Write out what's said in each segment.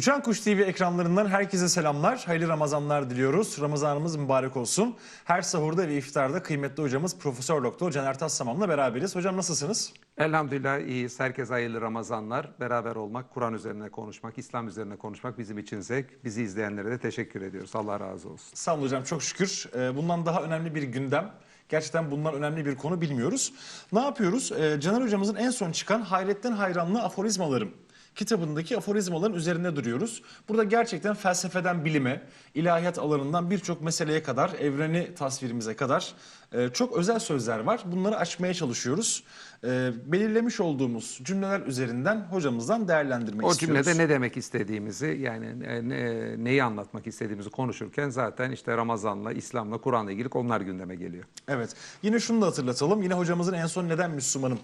Uçan Kuş TV ekranlarından herkese selamlar. Hayırlı Ramazanlar diliyoruz. Ramazanımız mübarek olsun. Her sahurda ve iftarda kıymetli hocamız Profesör Doktor Caner Tassamam'la beraberiz. Hocam nasılsınız? Elhamdülillah iyiyiz. Herkese hayırlı Ramazanlar. Beraber olmak, Kur'an üzerine konuşmak, İslam üzerine konuşmak bizim için zevk. Bizi izleyenlere de teşekkür ediyoruz. Allah razı olsun. Sağ olun hocam çok şükür. Ee, Bundan daha önemli bir gündem. Gerçekten bundan önemli bir konu bilmiyoruz. Ne yapıyoruz? Ee, Caner hocamızın en son çıkan Hayretten Hayranlı Aforizmalarım kitabındaki aforizmaların üzerinde duruyoruz. Burada gerçekten felsefeden bilime, ilahiyat alanından birçok meseleye kadar, evreni tasvirimize kadar e, çok özel sözler var. Bunları açmaya çalışıyoruz. E, belirlemiş olduğumuz cümleler üzerinden hocamızdan değerlendirmek O istiyoruz. cümlede ne demek istediğimizi, yani ne- ne- neyi anlatmak istediğimizi konuşurken zaten işte Ramazan'la, İslam'la, Kur'an'la ilgili konular gündeme geliyor. Evet. Yine şunu da hatırlatalım. Yine hocamızın en son Neden Müslümanım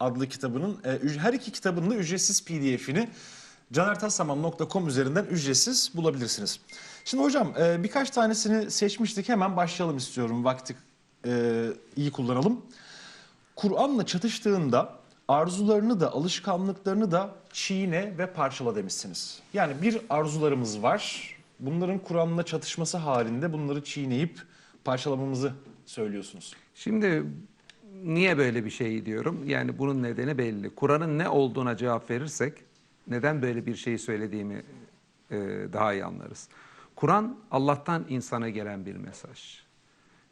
adlı kitabının e, her iki kitabının da ücretsiz PDF'ini canertassaman.com üzerinden ücretsiz bulabilirsiniz. Şimdi hocam e, birkaç tanesini seçmiştik. Hemen başlayalım istiyorum. Vakti e, iyi kullanalım. Kur'an'la çatıştığında arzularını da alışkanlıklarını da çiğne ve parçala demişsiniz. Yani bir arzularımız var. Bunların Kur'an'la çatışması halinde bunları çiğneyip parçalamamızı söylüyorsunuz. Şimdi niye böyle bir şey diyorum? Yani bunun nedeni belli. Kur'an'ın ne olduğuna cevap verirsek neden böyle bir şeyi söylediğimi e, daha iyi anlarız. Kur'an Allah'tan insana gelen bir mesaj.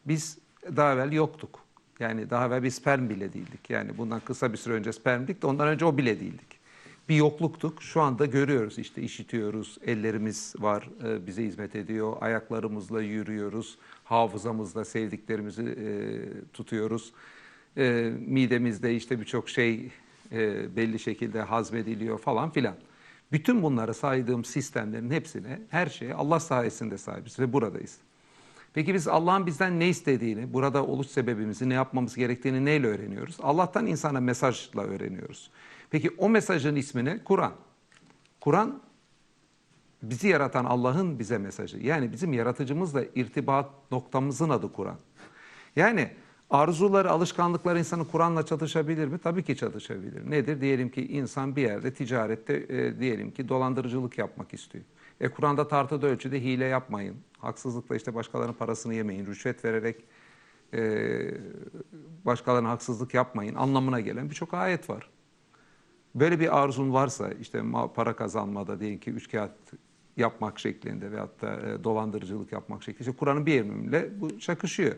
Biz daha evvel yoktuk. Yani daha evvel biz sperm bile değildik. Yani bundan kısa bir süre önce spermdik de ondan önce o bile değildik. Bir yokluktuk. Şu anda görüyoruz işte işitiyoruz. Ellerimiz var e, bize hizmet ediyor. Ayaklarımızla yürüyoruz. Hafızamızla sevdiklerimizi e, tutuyoruz. E, midemizde işte birçok şey e, belli şekilde hazmediliyor falan filan. Bütün bunları saydığım sistemlerin hepsine, her şeye Allah sayesinde sahibiz ve buradayız. Peki biz Allah'ın bizden ne istediğini, burada oluş sebebimizi, ne yapmamız gerektiğini neyle öğreniyoruz? Allah'tan insana mesajla öğreniyoruz. Peki o mesajın ismi ne? Kur'an. Kur'an bizi yaratan Allah'ın bize mesajı. Yani bizim yaratıcımızla irtibat noktamızın adı Kur'an. Yani arzuları, alışkanlıkları insanın Kur'an'la çatışabilir mi? Tabii ki çatışabilir. Nedir? Diyelim ki insan bir yerde ticarette e, diyelim ki dolandırıcılık yapmak istiyor. E Kur'an'da tartıda ölçüde hile yapmayın. Haksızlıkla işte başkalarının parasını yemeyin. Rüşvet vererek e, başkalarına haksızlık yapmayın anlamına gelen birçok ayet var. Böyle bir arzun varsa işte para kazanmada diyelim ki üç kağıt yapmak şeklinde veyahut da e, dolandırıcılık yapmak şeklinde. İşte Kur'an'ın bir emriyle bu çakışıyor.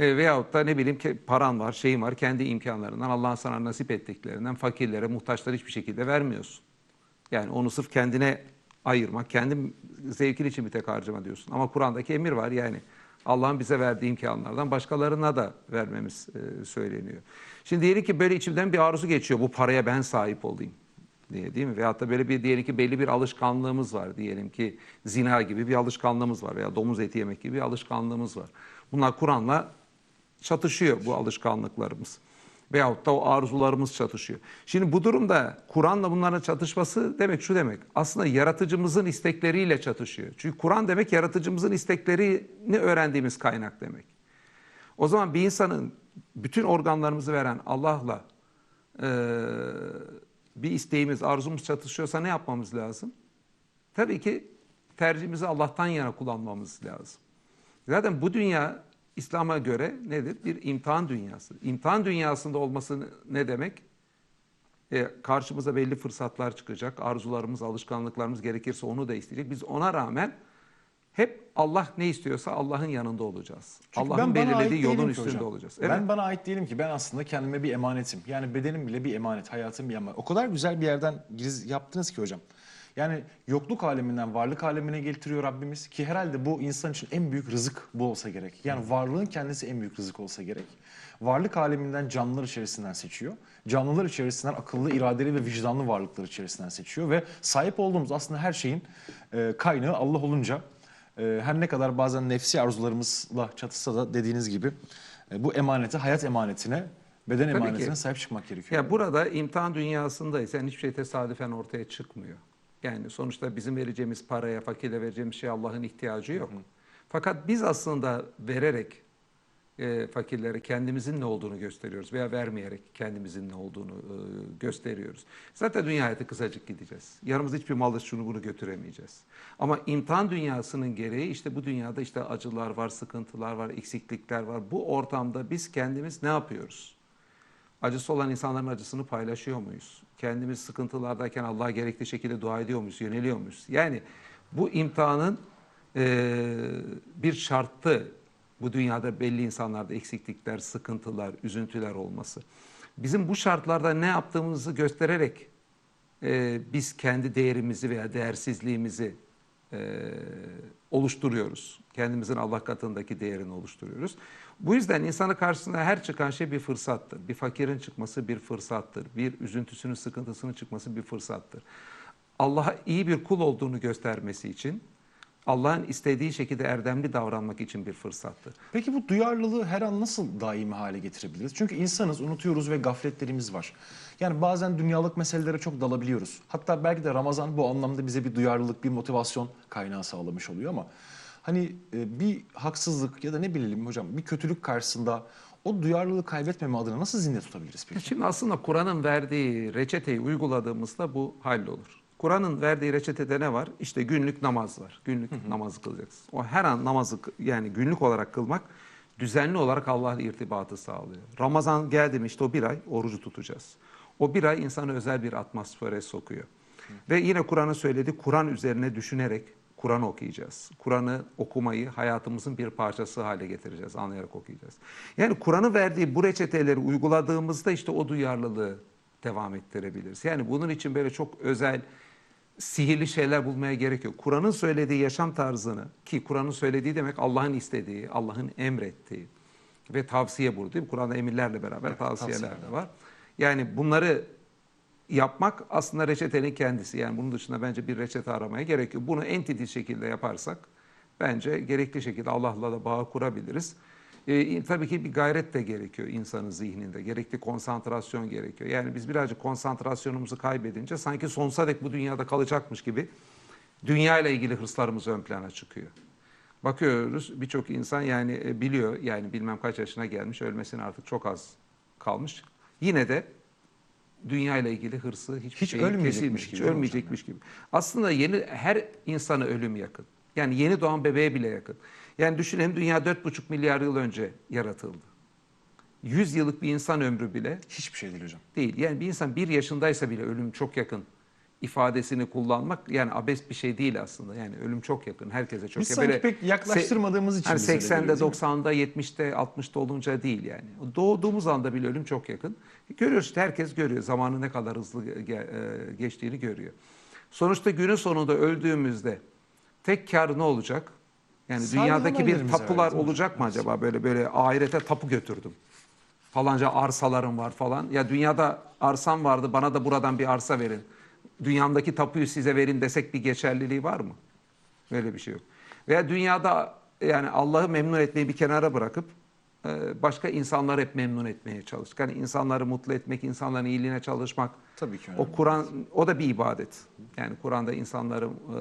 E, veyahut da ne bileyim ki paran var, şeyin var, kendi imkanlarından Allah'ın sana nasip ettiklerinden fakirlere, muhtaçlara hiçbir şekilde vermiyorsun. Yani onu sırf kendine ayırmak, kendi zevkin için bir tek harcama diyorsun. Ama Kur'an'daki emir var yani Allah'ın bize verdiği imkanlardan başkalarına da vermemiz e, söyleniyor. Şimdi diyelim ki böyle içimden bir arzu geçiyor. Bu paraya ben sahip olayım diye değil mi? Veyahut da böyle bir diyelim ki belli bir alışkanlığımız var. Diyelim ki zina gibi bir alışkanlığımız var veya domuz eti yemek gibi bir alışkanlığımız var. Bunlar Kur'an'la çatışıyor bu alışkanlıklarımız. Veyahut da o arzularımız çatışıyor. Şimdi bu durumda Kur'an'la bunların çatışması demek şu demek. Aslında yaratıcımızın istekleriyle çatışıyor. Çünkü Kur'an demek yaratıcımızın isteklerini öğrendiğimiz kaynak demek. O zaman bir insanın bütün organlarımızı veren Allah'la eee, bir isteğimiz, arzumuz çatışıyorsa ne yapmamız lazım? Tabii ki tercihimizi Allah'tan yana kullanmamız lazım. Zaten bu dünya İslam'a göre nedir? Bir imtihan dünyası. İmtihan dünyasında olması ne demek? E, karşımıza belli fırsatlar çıkacak. Arzularımız, alışkanlıklarımız gerekirse onu da isteyecek. Biz ona rağmen hep Allah ne istiyorsa Allah'ın yanında olacağız. Allah'ın belirlediği yolun üstünde hocam. olacağız. Evet. Ben bana ait değilim ki. Ben aslında kendime bir emanetim. Yani bedenim bile bir emanet, hayatım bir emanet. O kadar güzel bir yerden giriz yaptınız ki hocam. Yani yokluk aleminden varlık alemine getiriyor Rabbimiz ki herhalde bu insan için en büyük rızık bu olsa gerek. Yani varlığın kendisi en büyük rızık olsa gerek. Varlık aleminden canlılar içerisinden seçiyor. Canlılar içerisinden akıllı, iradeli ve vicdanlı varlıklar içerisinden seçiyor ve sahip olduğumuz aslında her şeyin e, kaynağı Allah olunca e, her ne kadar bazen nefsi arzularımızla çatışsa da dediğiniz gibi e, bu emanete, hayat emanetine, beden Tabii emanetine ki. sahip çıkmak gerekiyor. Ya burada imtihan dünyasındayız. Yani hiçbir şey tesadüfen ortaya çıkmıyor. Yani sonuçta bizim vereceğimiz paraya, fakire vereceğimiz şey Allah'ın ihtiyacı yok. Fakat biz aslında vererek e, fakirlere kendimizin ne olduğunu gösteriyoruz veya vermeyerek kendimizin ne olduğunu e, gösteriyoruz. Zaten dünya hayatı kısacık gideceğiz. Yanımızda hiçbir malı şunu bunu götüremeyeceğiz. Ama imtihan dünyasının gereği işte bu dünyada işte acılar var, sıkıntılar var, eksiklikler var. Bu ortamda biz kendimiz ne yapıyoruz? Acısı olan insanların acısını paylaşıyor muyuz? Kendimiz sıkıntılardayken Allah'a gerekli şekilde dua ediyor muyuz, yöneliyor muyuz? Yani bu imtihanın eee, bir şartı bu dünyada belli insanlarda eksiklikler, sıkıntılar, üzüntüler olması. Bizim bu şartlarda ne yaptığımızı göstererek eee, biz kendi değerimizi veya değersizliğimizi eee, oluşturuyoruz. Kendimizin Allah katındaki değerini oluşturuyoruz. Bu yüzden insana karşısına her çıkan şey bir fırsattır. Bir fakirin çıkması bir fırsattır. Bir üzüntüsünün, sıkıntısının çıkması bir fırsattır. Allah'a iyi bir kul olduğunu göstermesi için, Allah'ın istediği şekilde erdemli davranmak için bir fırsattır. Peki bu duyarlılığı her an nasıl daimi hale getirebiliriz? Çünkü insanız, unutuyoruz ve gafletlerimiz var. Yani bazen dünyalık meselelere çok dalabiliyoruz. Hatta belki de Ramazan bu anlamda bize bir duyarlılık, bir motivasyon kaynağı sağlamış oluyor ama hani e, bir haksızlık ya da ne bilelim hocam bir kötülük karşısında o duyarlılığı kaybetmeme adına nasıl zinde tutabiliriz peki? Şimdi aslında Kur'an'ın verdiği reçeteyi uyguladığımızda bu hallolur. Kur'an'ın verdiği reçetede ne var? İşte günlük namaz var. Günlük namazı kılacaksın. O her an namazı yani günlük olarak kılmak düzenli olarak Allah'la irtibatı sağlıyor. Ramazan geldi mi işte o bir ay orucu tutacağız. O bir ay insanı özel bir atmosfere sokuyor. Ve yine Kur'an'ın söylediği Kur'an üzerine düşünerek Kur'an okuyacağız. Kur'an'ı okumayı hayatımızın bir parçası hale getireceğiz, anlayarak okuyacağız. Yani Kur'an'ın verdiği bu reçeteleri uyguladığımızda işte o duyarlılığı devam ettirebiliriz. Yani bunun için böyle çok özel sihirli şeyler bulmaya gerek yok. Kur'an'ın söylediği yaşam tarzını ki Kur'an'ın söylediği demek Allah'ın istediği, Allah'ın emrettiği ve tavsiye burada değil mi? Kur'an'da emirlerle beraber Evet, tavsiyeler de var. Yani bunları yapmak aslında reçetenin kendisi. Yani bunun dışında bence bir reçete aramaya gerek yok. Bunu en titiz şekilde yaparsak bence gerekli şekilde Allah'la da bağ kurabiliriz. Ee, tabii ki bir gayret de gerekiyor insanın zihninde. Gerekli konsantrasyon gerekiyor. Yani biz birazcık konsantrasyonumuzu kaybedince sanki sonsuza dek bu dünyada kalacakmış gibi dünya ile ilgili hırslarımız ön plana çıkıyor. Bakıyoruz birçok insan yani e, biliyor yani bilmem kaç yaşına gelmiş ölmesine artık çok az kalmış. Yine de dünya ile ilgili hırsı hiçbir Hiç şey kesilmiş, gibi hiç ölmeyecekmiş gibi. Aslında yeni her insana ölüm yakın. Yani yeni doğan bebeğe bile yakın. Yani düşünelim dünya 4,5 milyar yıl önce yaratıldı. 100 yıllık bir insan ömrü bile Hiçbir şey değil hocam. değil. Yani bir insan bir yaşındaysa bile ölüm çok yakın ifadesini kullanmak yani abes bir şey değil aslında. Yani ölüm çok yakın. Herkese çok Biz yakın. sanki pek yaklaştırmadığımız için öyle 80'de, görüyoruz, değil mi? 90'da, 70'te, 60'ta olunca değil yani. Doğduğumuz anda bile ölüm çok yakın. Görüyoruz işte herkes görüyor. Zamanın ne kadar hızlı e, geçtiğini görüyor. Sonuçta günün sonunda öldüğümüzde tek kar ne olacak? Yani Salih dünyadaki bir tapular hocam. olacak mı acaba? Böyle böyle ahirete tapu götürdüm. Falanca arsalarım var falan. Ya dünyada arsam vardı bana da buradan bir arsa verin. Dünyamdaki tapuyu size verin desek bir geçerliliği var mı? Böyle bir şey yok. Veya dünyada yani Allah'ı memnun etmeyi bir kenara bırakıp e, başka insanları hep memnun etmeye çalıştık. Hani insanları mutlu etmek, insanların iyiliğine çalışmak. Tabii ki O önemli. Kur'an o da bir ibadet. Yani Kur'an'da insanları e,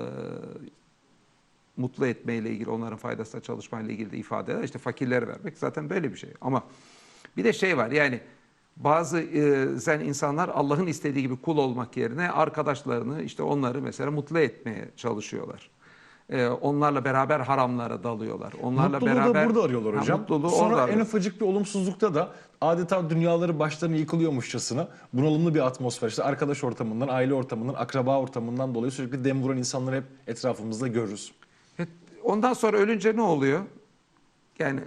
mutlu etmeyle ilgili, onların faydasına çalışmayla ilgili de ifadeler. İşte fakirlere vermek zaten böyle bir şey. Ama bir de şey var yani bazı e, zen insanlar Allah'ın istediği gibi kul olmak yerine arkadaşlarını işte onları mesela mutlu etmeye çalışıyorlar. E, onlarla beraber haramlara dalıyorlar. Onlarla Mutluluğu beraber da burada arıyorlar Ha, hocam. mutluluğu Sonra orada en arıyor. ufacık bir olumsuzlukta da adeta dünyaları başlarına yıkılıyormuşçasına bunalımlı bir atmosfer. İşte arkadaş ortamından, aile ortamından, akraba ortamından dolayı sürekli dem vuran insanları hep etrafımızda görürüz. Ondan sonra ölünce ne oluyor? Yani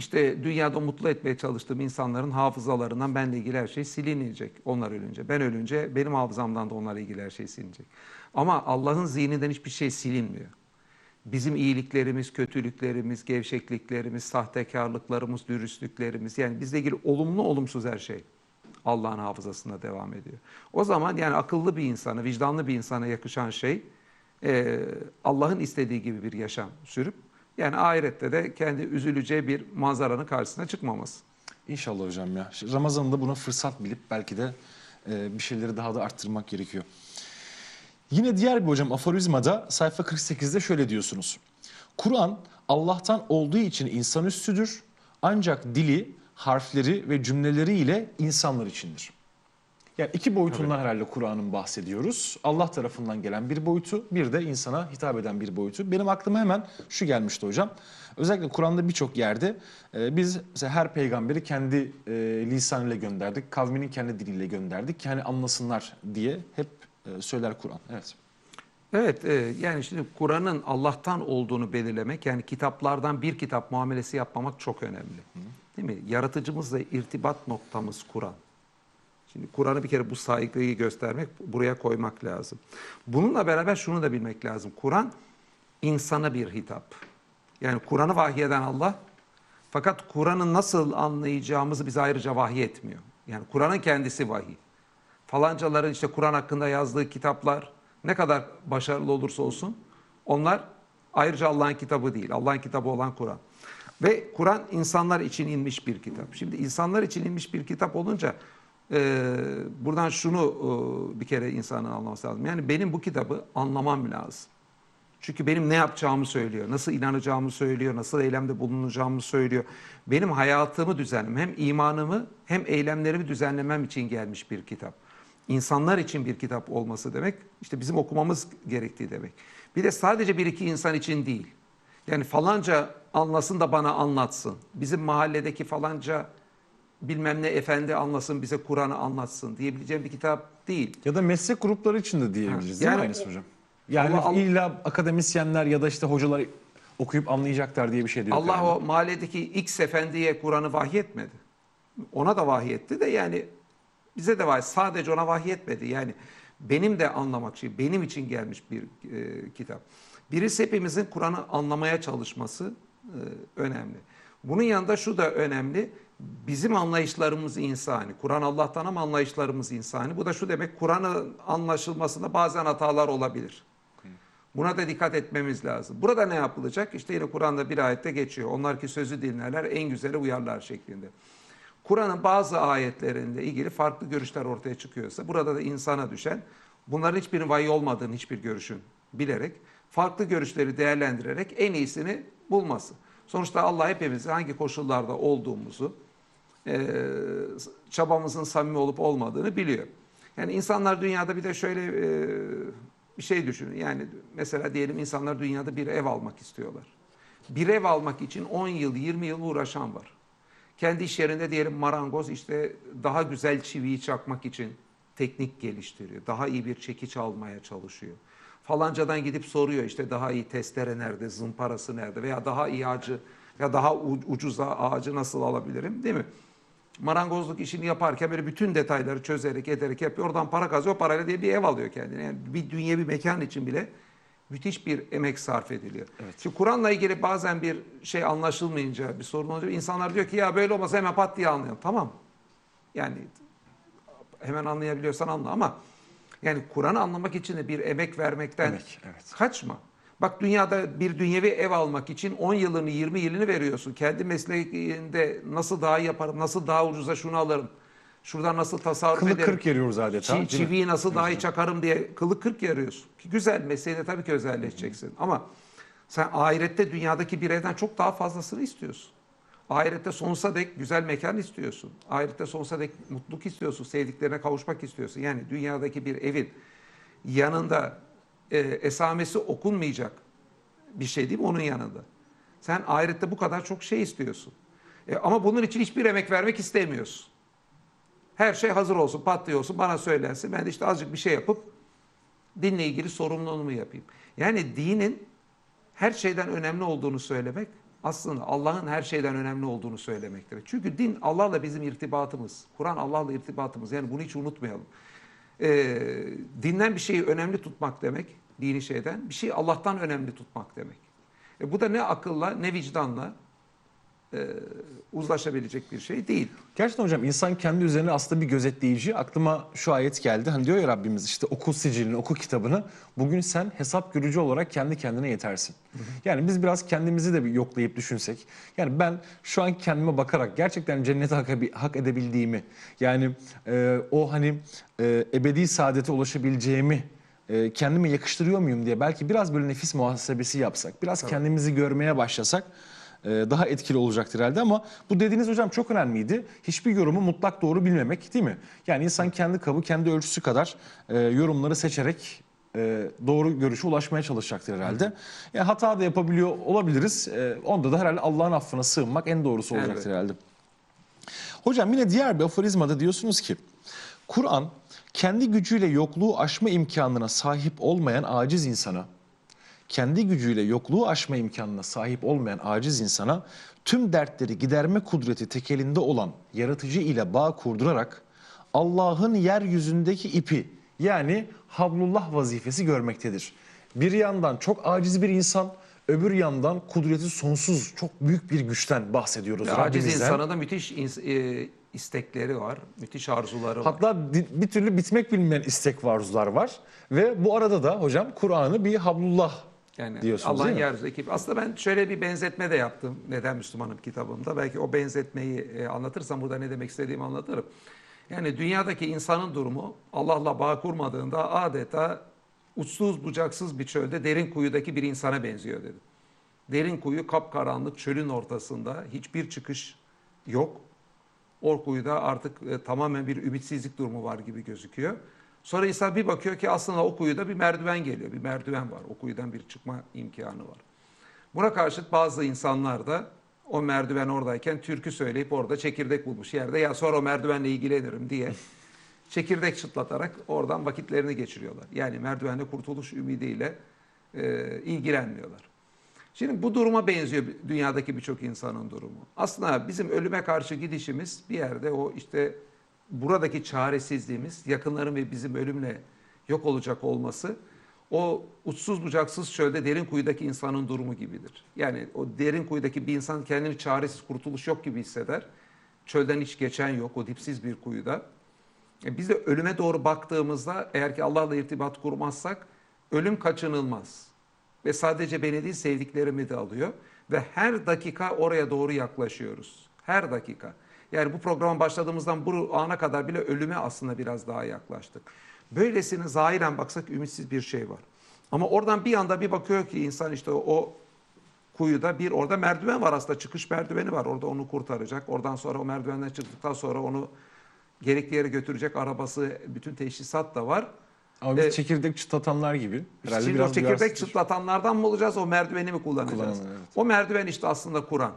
işte dünyada mutlu etmeye çalıştığım insanların hafızalarından benle ilgili her şey silinecek onlar ölünce. Ben ölünce benim hafızamdan da onlarla ilgili her şey silinecek. Ama Allah'ın zihninden hiçbir şey silinmiyor. Bizim iyiliklerimiz, kötülüklerimiz, gevşekliklerimiz, sahtekarlıklarımız, dürüstlüklerimiz yani bizle ilgili olumlu olumsuz her şey Allah'ın hafızasında devam ediyor. O zaman yani akıllı bir insana, vicdanlı bir insana yakışan şey Allah'ın istediği gibi bir yaşam sürüp yani ahirette de kendi üzüleceği bir manzaranın karşısına çıkmaması. İnşallah hocam ya. Ramazan'da buna fırsat bilip belki de e, bir şeyleri daha da arttırmak gerekiyor. Yine diğer bir hocam aforizmada sayfa 48'de şöyle diyorsunuz. Kur'an Allah'tan olduğu için insan üstüdür ancak dili, harfleri ve cümleleriyle insanlar içindir. Yani iki boyutundan herhalde Kur'an'ın bahsediyoruz. Allah tarafından gelen bir boyutu, bir de insana hitap eden bir boyutu. Benim aklıma hemen şu gelmişti hocam. Özellikle Kur'an'da birçok yerde e, biz mesela her peygamberi kendi e, lisanıyla gönderdik, kavminin kendi diliyle gönderdik ki hani anlasınlar diye hep e, söyler Kur'an. Evet. Evet, e, yani şimdi Kur'an'ın Allah'tan olduğunu belirlemek, yani kitaplardan bir kitap muamelesi yapmamak çok önemli. Değil mi? Yaratıcımızla irtibat noktamız Kur'an. Şimdi Kur'an'ı bir kere bu saygıyı göstermek, buraya koymak lazım. Bununla beraber şunu da bilmek lazım. Kur'an insana bir hitap. Yani Kur'an'ı vahyeden Allah, fakat Kur'an'ı nasıl anlayacağımızı bize ayrıca vahiy etmiyor. Yani Kur'an'ın kendisi vahiy. Falancaların işte Kur'an hakkında yazdığı kitaplar ne kadar başarılı olursa olsun onlar ayrıca Allah'ın kitabı değil. Allah'ın kitabı olan Kur'an. Ve Kur'an insanlar için inmiş bir kitap. Şimdi insanlar için inmiş bir kitap olunca e, buradan şunu e, bir kere insanın anlaması lazım. Yani benim bu kitabı anlamam lazım. Çünkü benim ne yapacağımı söylüyor, nasıl inanacağımı söylüyor, nasıl eylemde bulunacağımı söylüyor. Benim hayatımı düzenlemem, hem imanımı hem eylemlerimi düzenlemem için gelmiş bir kitap. İnsanlar için bir kitap olması demek, işte bizim okumamız gerektiği demek. Bir de sadece bir iki insan için değil. Yani falanca anlasın da bana anlatsın. Bizim mahalledeki falanca bilmem ne efendi anlasın, bize Kur'an'ı anlatsın diyebileceğim bir kitap değil. Ya da meslek grupları için de diyebiliriz Ha, değil mi yani hocam? Yani Allah- illa akademisyenler ya da işte hocalar okuyup anlayacaklar diye bir şey de yok. Allah yani. o mahalledeki X efendiye Kur'an'ı vahyetmedi. Ona da vahyetti de yani bize de vahiy sadece ona vahyetmedi. Yani benim de anlamak için, benim için gelmiş bir e, kitap. Birisi hepimizin Kur'an'ı anlamaya çalışması e, önemli. Bunun yanında şu da önemli. Bizim anlayışlarımız insani. Kur'an Allah'tan ama anlayışlarımız insani. Bu da şu demek Kur'an'ın anlaşılmasında bazen hatalar olabilir. Buna da dikkat etmemiz lazım. Burada ne yapılacak? İşte yine Kur'an'da bir ayette geçiyor. Onlar ki sözü dinlerler en güzeli uyarlar şeklinde. Kur'an'ın bazı ayetlerinde ilgili farklı görüşler ortaya çıkıyorsa burada da insana düşen bunların hiçbirinin vahiy olmadığını hiçbir görüşün bilerek farklı görüşleri değerlendirerek en iyisini bulması. Sonuçta Allah hepimizi hangi koşullarda olduğumuzu e, çabamızın samimi olup olmadığını biliyor. Yani insanlar dünyada bir de şöyle e, bir şey düşünün. Yani mesela diyelim insanlar dünyada bir ev almak istiyorlar. Bir ev almak için 10 yıl, 20 yıl uğraşan var. Kendi iş yerinde diyelim marangoz işte daha güzel çiviyi çakmak için teknik geliştiriyor. Daha iyi bir çekiç almaya çalışıyor. Falancadan gidip soruyor işte daha iyi testere nerede, zımparası nerede veya daha iyi ağacı ya daha ucuza ağacı nasıl alabilirim değil mi? Marangozluk işini yaparken böyle bütün detayları çözerek ederek yapıyor. Oradan para kazıyor. Parayla diye bir ev alıyor kendine. Yani bir dünya bir mekan için bile müthiş bir emek sarf ediliyor. Şimdi Kur'an'la ilgili bazen bir şey anlaşılmayınca bir sorun olunca insanlar diyor ki ya böyle olmasa hemen pat diye anlayalım. Tamam. Yani hemen anlayabiliyorsan anla ama yani Kur'an'ı anlamak için de bir emek vermekten Emek, evet. kaçma. Bak dünyada bir dünyevi ev almak için 10 yılını 20 yılını veriyorsun. Kendi mesleğinde nasıl daha yaparım, nasıl daha ucuza şunu alırım. Şuradan nasıl tasarruf Kılı ederim. kırk yarıyoruz adeta. Çi- çiviyi nasıl daha iyi çakarım diye kılı kırk yarıyorsun. Ki güzel mesleğinde tabii ki özelleşeceksin. Ama sen ahirette dünyadaki bir evden çok daha fazlasını istiyorsun. Ahirette sonsuza dek güzel mekan istiyorsun. Ahirette sonsuza dek mutluluk istiyorsun. Sevdiklerine kavuşmak istiyorsun. Yani dünyadaki bir evin yanında e, esamesi okunmayacak bir şey değil mi onun yanında? Sen ahirette bu kadar çok şey istiyorsun. E, ama bunun için hiçbir emek vermek istemiyorsun. Her şey hazır olsun, patlıyor olsun, bana söylensin. Ben de işte azıcık bir şey yapıp dinle ilgili sorumluluğumu yapayım. Yani dinin her şeyden önemli olduğunu söylemek aslında Allah'ın her şeyden önemli olduğunu söylemektir. Çünkü din Allah'la bizim irtibatımız. Kur'an Allah'la irtibatımız. Yani bunu hiç unutmayalım. Ee, dinden bir şeyi önemli tutmak demek, dini şeyden, bir şeyi Allah'tan önemli tutmak demek. E, bu da ne akılla ne vicdanla e, uzlaşabilecek bir şey değil. Gerçekten hocam insan kendi üzerine aslında bir gözetleyici. Aklıma şu ayet geldi. Hani diyor ya Rabbimiz işte oku sicilini, oku kitabını. Bugün sen hesap görücü olarak kendi kendine yetersin. Yani biz biraz kendimizi de bir yoklayıp düşünsek. Yani ben şu an kendime bakarak gerçekten cennete hak, hak edebildiğimi yani e, o hani e, ebedi saadete ulaşabileceğimi e, kendime yakıştırıyor muyum diye belki biraz böyle nefis muhasebesi yapsak, biraz kendimizi görmeye başlasak daha etkili olacaktır herhalde ama bu dediğiniz hocam çok önemliydi. Hiçbir yorumu mutlak doğru bilmemek değil mi? Yani insan kendi kabı, kendi ölçüsü kadar e, yorumları seçerek e, doğru görüşe ulaşmaya çalışacaktır herhalde. Yani hata da yapabiliyor olabiliriz. E, onda da herhalde Allah'ın affına sığınmak en doğrusu olacaktır Evet. herhalde. Hocam yine diğer bir aforizmada diyorsunuz ki Kur'an kendi gücüyle yokluğu aşma imkanına sahip olmayan aciz insana kendi gücüyle yokluğu aşma imkanına sahip olmayan aciz insana tüm dertleri giderme kudreti tekelinde olan yaratıcı ile bağ kurdurarak Allah'ın yeryüzündeki ipi yani hablullah vazifesi görmektedir. Bir yandan çok aciz bir insan, öbür yandan kudreti sonsuz çok büyük bir güçten bahsediyoruz. Aciz Rabbimizden. insana da müthiş ins- e, istekleri var, müthiş arzuları var. Hatta bir türlü bitmek bilmeyen istek ve arzular var. Ve bu arada da hocam Kur'an'ı bir hablullah Yani diyorsunuz Allah'ın mi? yeryüzündeki aslında ben şöyle bir benzetme de yaptım. Neden Müslümanım kitabımda. Belki o benzetmeyi e, anlatırsam burada ne demek istediğimi anlatırım. Yani dünyadaki insanın durumu Allah'la bağ kurmadığında adeta uçsuz bucaksız bir çölde derin kuyudaki bir insana benziyor dedim. Derin kuyu kapkaranlık çölün ortasında hiçbir çıkış yok. O kuyuda artık e, tamamen bir ümitsizlik durumu var gibi gözüküyor. Sonra insan bir bakıyor ki aslında o kuyuda bir merdiven geliyor. Bir merdiven var. O kuyudan bir çıkma imkanı var. Buna karşıt bazı insanlar da o merdiven oradayken türkü söyleyip orada çekirdek bulmuş yerde ya sonra o merdivenle ilgilenirim diye çekirdek çıtlatarak oradan vakitlerini geçiriyorlar. Yani merdivenle kurtuluş ümidiyle e, ilgilenmiyorlar. Şimdi bu duruma benziyor dünyadaki birçok insanın durumu. Aslında bizim ölüme karşı gidişimiz bir yerde o işte buradaki çaresizliğimiz, yakınların ve bizim ölümle yok olacak olması o uçsuz bucaksız çölde derin kuyudaki insanın durumu gibidir. Yani o derin kuyudaki bir insan kendini çaresiz kurtuluş yok gibi hisseder. Çölden hiç geçen yok o dipsiz bir kuyuda. E biz de ölüme doğru baktığımızda eğer ki Allah'la irtibat kurmazsak ölüm kaçınılmaz. Ve sadece beni değil sevdiklerimi de alıyor. Ve her dakika oraya doğru yaklaşıyoruz. Her dakika. Yani bu programa başladığımızdan bu ana kadar bile ölüme aslında biraz daha yaklaştık. Böylesine zahiren baksak ümitsiz bir şey var. Ama oradan bir anda bir bakıyor ki insan işte o kuyuda bir orada merdiven var aslında çıkış merdiveni var. Orada onu kurtaracak. Oradan sonra o merdivenden çıktıktan sonra onu gerekli yere götürecek arabası bütün teşhisat da var. Ama biz E, çekirdek çıtatanlar gibi. Herhalde biraz çekirdek çıtlatanlardan mı olacağız o merdiveni mi kullanacağız? Kullanalım, evet. O merdiven işte aslında Kur'an.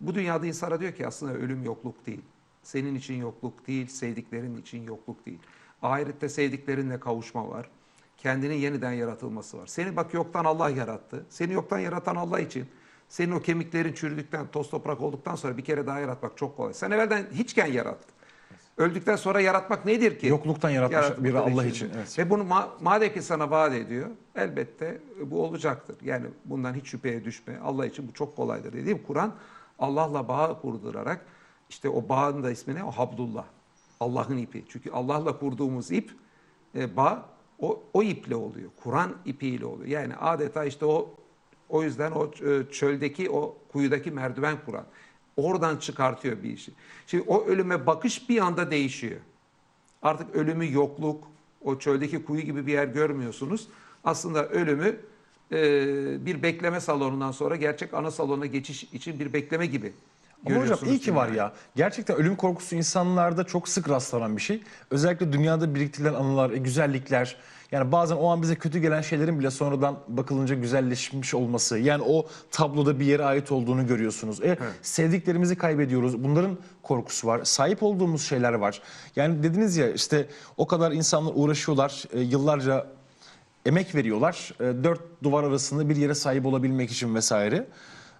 Bu dünyada insana diyor ki aslında ölüm yokluk değil. Senin için yokluk değil, sevdiklerin için yokluk değil. Ahirette sevdiklerinle kavuşma var. Kendinin yeniden yaratılması var. Seni bak yoktan Allah yarattı. Seni yoktan yaratan Allah için senin o kemiklerin çürüdükten, toz toprak olduktan sonra bir kere daha yaratmak çok kolay. Sen evvelden hiçken yarattı. Öldükten sonra yaratmak nedir ki? Yokluktan yaratmış Yaratmak bir Allah için. için. Evet. Ve bunu ma- madem ki sana vaat ediyor, elbette bu olacaktır. Yani bundan hiç şüpheye düşme. Allah için bu çok kolaydır. Dediğim Kur'an Allah'la bağ kurdurarak işte o bağın da ismi ne? O Habdullah. Allah'ın ipi. Çünkü Allah'la kurduğumuz ip, e, bağ o, o iple oluyor. Kur'an ipiyle oluyor. Yani adeta işte o o yüzden o e, çöldeki o kuyudaki merdiven Kur'an. Oradan çıkartıyor bir işi. Şimdi o ölüme bakış bir anda değişiyor. Artık ölümü yokluk, o çöldeki kuyu gibi bir yer görmüyorsunuz. Aslında ölümü e, bir bekleme salonundan sonra gerçek ana salona geçiş için bir bekleme gibi Ama hocam iyi ki var ya. Gerçekten ölüm korkusu insanlarda çok sık rastlanan bir şey. Özellikle dünyada biriktirilen anılar, e, güzellikler. Yani bazen o an bize kötü gelen şeylerin bile sonradan bakılınca güzelleşmiş olması. Yani o tabloda bir yere ait olduğunu görüyorsunuz. E, Sevdiklerimizi kaybediyoruz. Bunların korkusu var. Sahip olduğumuz şeyler var. Yani dediniz ya işte o kadar insanlar uğraşıyorlar. e, yıllarca emek veriyorlar. E, dört duvar arasında bir yere sahip olabilmek için vesaire.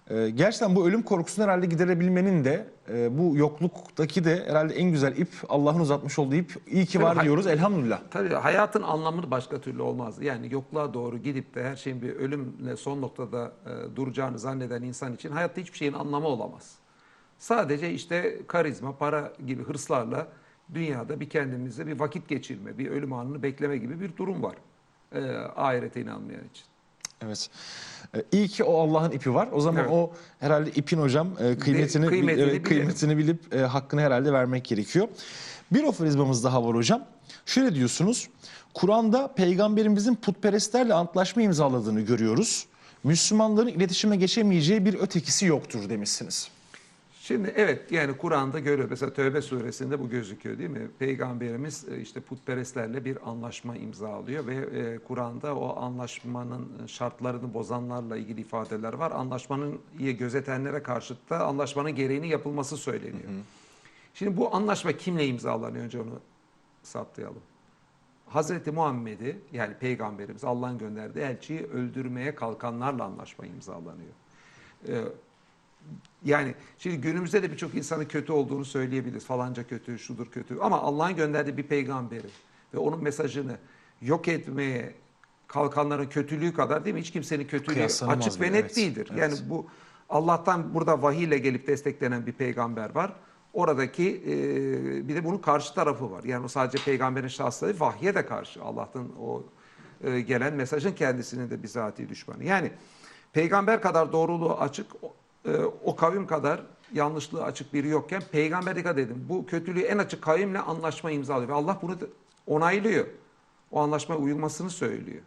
E, gerçekten bu ölüm korkusunu herhalde giderebilmenin de e, bu yokluktaki de herhalde en güzel ip Allah'ın uzatmış olduğu ip. İyi ki Tabii var hay- diyoruz elhamdülillah. Tabii hayatın anlamı başka türlü olmaz. Yani yokluğa doğru gidip de her şeyin bir ölümle son noktada e, duracağını zanneden insan için hayatta hiçbir şeyin anlamı olamaz. Sadece işte karizma, para gibi hırslarla dünyada bir kendimize bir vakit geçirme, bir ölüm anını bekleme gibi bir durum var. E, ahirete inanmayan için. Evet. E, iyi ki o Allah'ın ipi var. O zaman Evet. o herhalde ipin hocam e, kıymetini, kıymetini bilelim. kıymetini bilip e, hakkını herhalde vermek gerekiyor. Bir aforizmamız daha var hocam. Şöyle diyorsunuz. Kur'an'da peygamberimizin putperestlerle antlaşma imzaladığını görüyoruz. Müslümanların iletişime geçemeyeceği bir ötekisi yoktur demişsiniz. Şimdi evet yani Kur'an'da görüyor. Mesela Tövbe suresinde bu gözüküyor değil mi? Peygamberimiz e, işte putperestlerle bir anlaşma imzalıyor ve e, Kur'an'da o anlaşmanın şartlarını bozanlarla ilgili ifadeler var. Anlaşmanın iyi gözetenlere karşıt da anlaşmanın gereğini yapılması söyleniyor. Şimdi bu anlaşma kimle imzalanıyor önce onu saptayalım. Hazreti Muhammed'i yani peygamberimiz Allah'ın gönderdiği elçiyi öldürmeye kalkanlarla anlaşma imzalanıyor. Ee, yani şimdi günümüzde de birçok insanın kötü olduğunu söyleyebiliriz. Falanca kötü, şudur kötü. Ama Allah'ın gönderdiği bir peygamberi ve onun mesajını yok etmeye kalkanların kötülüğü kadar değil mi? Hiç kimsenin kötülüğü açık ve net evet. değildir. Evet. Yani bu Allah'tan burada vahiyle gelip desteklenen bir peygamber var. Oradaki e, bir de bunun karşı tarafı var. Yani o sadece peygamberin şahsları vahye de karşı. Allah'tan o e, gelen mesajın kendisinin de bizatihi düşmanı. Yani peygamber kadar doğruluğu açık, e, o kavim kadar yanlışlığı açık biri yokken peygamber dikkat edin. Bu kötülüğü en açık kavimle anlaşma imzalıyor ve Allah bunu onaylıyor. O anlaşmaya uyulmasını söylüyor.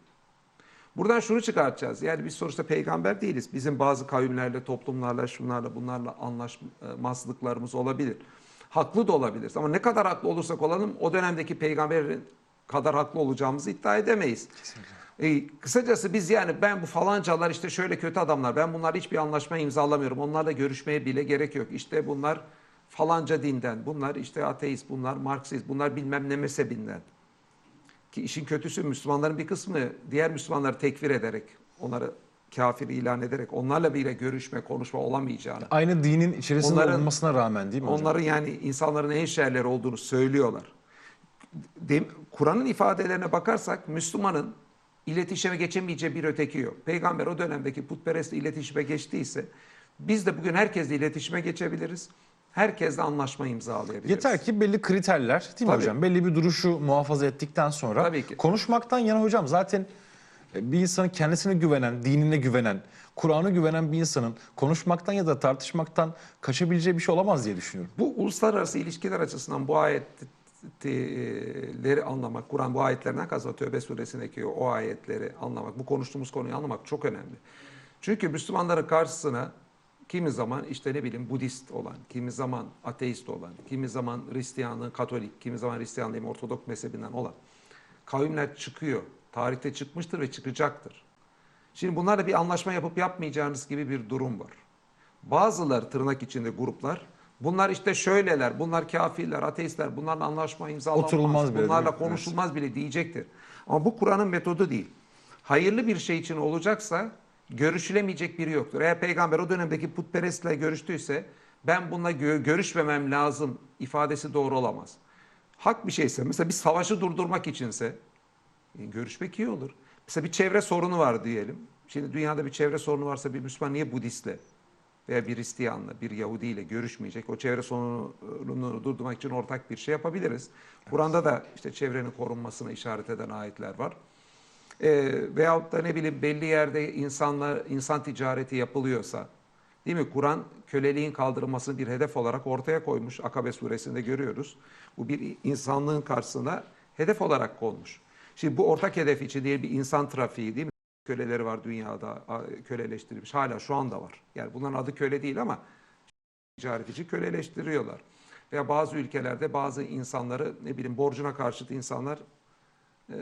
Buradan şunu çıkartacağız. Yani biz sonuçta peygamber değiliz. Bizim bazı kavimlerle, toplumlarla, şunlarla, bunlarla anlaşmazlıklarımız olabilir. Haklı da olabiliriz. Ama ne kadar haklı olursak olalım o dönemdeki peygamberin kadar haklı olacağımızı iddia edemeyiz. E, kısacası biz yani ben bu falancalar işte şöyle kötü adamlar. Ben bunlar hiçbir anlaşma imzalamıyorum. Onlarla görüşmeye bile gerek yok. İşte bunlar falanca dinden. Bunlar işte ateist, bunlar Marksist, bunlar bilmem ne mezhebinden. Ki işin kötüsü Müslümanların bir kısmı diğer Müslümanları tekfir ederek, onları kafir ilan ederek onlarla bile görüşme, konuşma olamayacağını. Aynı dinin içerisinde Onların- olmasına rağmen değil mi hocam? Onların yani insanların en şerleri olduğunu söylüyorlar. Kur'an'ın ifadelerine bakarsak Müslümanın iletişime geçemeyeceği bir öteki yok. Peygamber o dönemdeki putperestle iletişime geçtiyse biz de bugün herkesle iletişime geçebiliriz. Herkesle anlaşma imzalayabiliriz. Yeter ki belli kriterler değil mi Tabii. hocam? Belli bir duruşu muhafaza ettikten sonra Tabii ki. konuşmaktan yana hocam zaten e, bir insanın kendisine güvenen, dinine güvenen, Kur'an'a güvenen bir insanın konuşmaktan ya da tartışmaktan kaçabileceği bir şey olamaz diye düşünüyorum. Bu uluslararası ilişkiler açısından bu ayetleri anlamak, Kur'an bu ayetlerinden kazanıyor. Tövbe suresindeki o ayetleri anlamak, bu konuştuğumuz konuyu anlamak çok önemli. Çünkü Müslümanların karşısına kimi zaman işte ne bileyim Budist olan, kimi zaman ateist olan, kimi zaman Hristiyanlığın Katolik, kimi zaman Hristiyanlığın Ortodok mezhebinden olan kavimler çıkıyor. Tarihte çıkmıştır ve çıkacaktır. Şimdi bunlarla bir anlaşma yapıp yapmayacağınız gibi bir durum var. Bazıları tırnak içinde gruplar bunlar işte şöyleler, bunlar kafirler, ateistler, bunlarla anlaşma imzalanmaz, Oturulmaz bile bunlarla konuşulmaz bile diyecektir. Ama bu Kur'an'ın metodu değil. Hayırlı bir şey için olacaksa görüşülemeyecek biri yoktur. Eğer peygamber o dönemdeki putperestle görüştüyse ben bununla gö- görüşmemem lazım ifadesi doğru olamaz. Hak bir şeyse mesela bir savaşı durdurmak içinse e, görüşmek iyi olur. Mesela bir çevre sorunu var diyelim. Şimdi dünyada bir çevre sorunu varsa bir Müslüman niye Budist'le veya bir Hristiyanla, bir Yahudiyle görüşmeyecek? O çevre sorununu durdurmak için ortak bir şey yapabiliriz. Kur'an'da da işte çevrenin korunmasına işaret eden ayetler var. Ee, veyahut da ne bileyim belli yerde insanlar insan ticareti yapılıyorsa değil mi? Kur'an köleliğin kaldırılmasını bir hedef olarak ortaya koymuş. Akabe suresinde görüyoruz. Bu bir insanlığın karşısına hedef olarak konmuş. Şimdi bu ortak hedef için diye bir insan trafiği değil mi? Köleleri var dünyada köleleştirilmiş. Hala şu anda var. Yani bunların adı köle değil ama ticaret için köleleştiriyorlar. Veya bazı ülkelerde bazı insanları ne bileyim borcuna karşıt insanlar eee,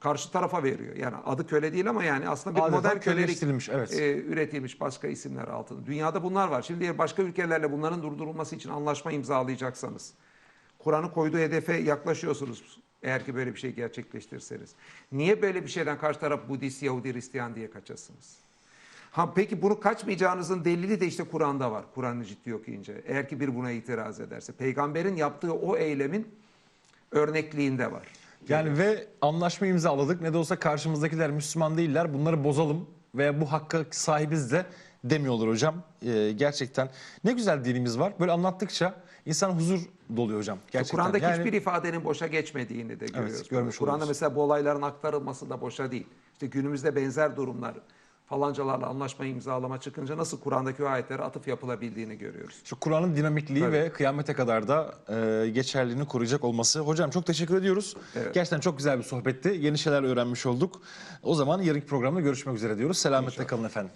karşı tarafa veriyor. Yani adı köle değil ama yani aslında bir Adeta modern kölelik köleleştirilmiş, evet. e, üretilmiş başka isimler altında. Dünyada bunlar var. Şimdi diğer başka ülkelerle bunların durdurulması için anlaşma imzalayacaksanız, Kur'an'ın koyduğu hedefe yaklaşıyorsunuz eğer ki böyle bir şey gerçekleştirirseniz. Niye böyle bir şeyden karşı taraf Budist, Yahudi, Hristiyan diye kaçasınız? Ha peki bunu kaçmayacağınızın delili de işte Kur'an'da var. Kur'an'ı ciddi okuyunca. Eğer ki bir buna itiraz ederse. Peygamberin yaptığı o eylemin örnekliğinde var. Yani ve anlaşma imzaladık. Ne de olsa karşımızdakiler Müslüman değiller. Bunları bozalım veya bu hakka sahibiz de demiyorlar hocam. Ee, gerçekten ne güzel dinimiz var. Böyle anlattıkça insan huzur doluyor hocam. Gerçekten. Kur'an'daki Yani- hiçbir ifadenin boşa geçmediğini de görüyoruz. görmüş Kur'an'da mesela bu olayların aktarılması da boşa değil. İşte günümüzde benzer durumlar falancalarla anlaşma imzalama çıkınca nasıl Kur'an'daki o ayetlere atıf yapılabildiğini görüyoruz. Şu Kur'an'ın dinamikliği Tabii. ve kıyamete kadar da e, geçerliliğini koruyacak olması. Hocam çok teşekkür ediyoruz. Evet. Gerçekten çok güzel bir sohbetti. Yeni şeyler öğrenmiş olduk. O zaman yarınki programda görüşmek üzere diyoruz. Selametle kalın efendim.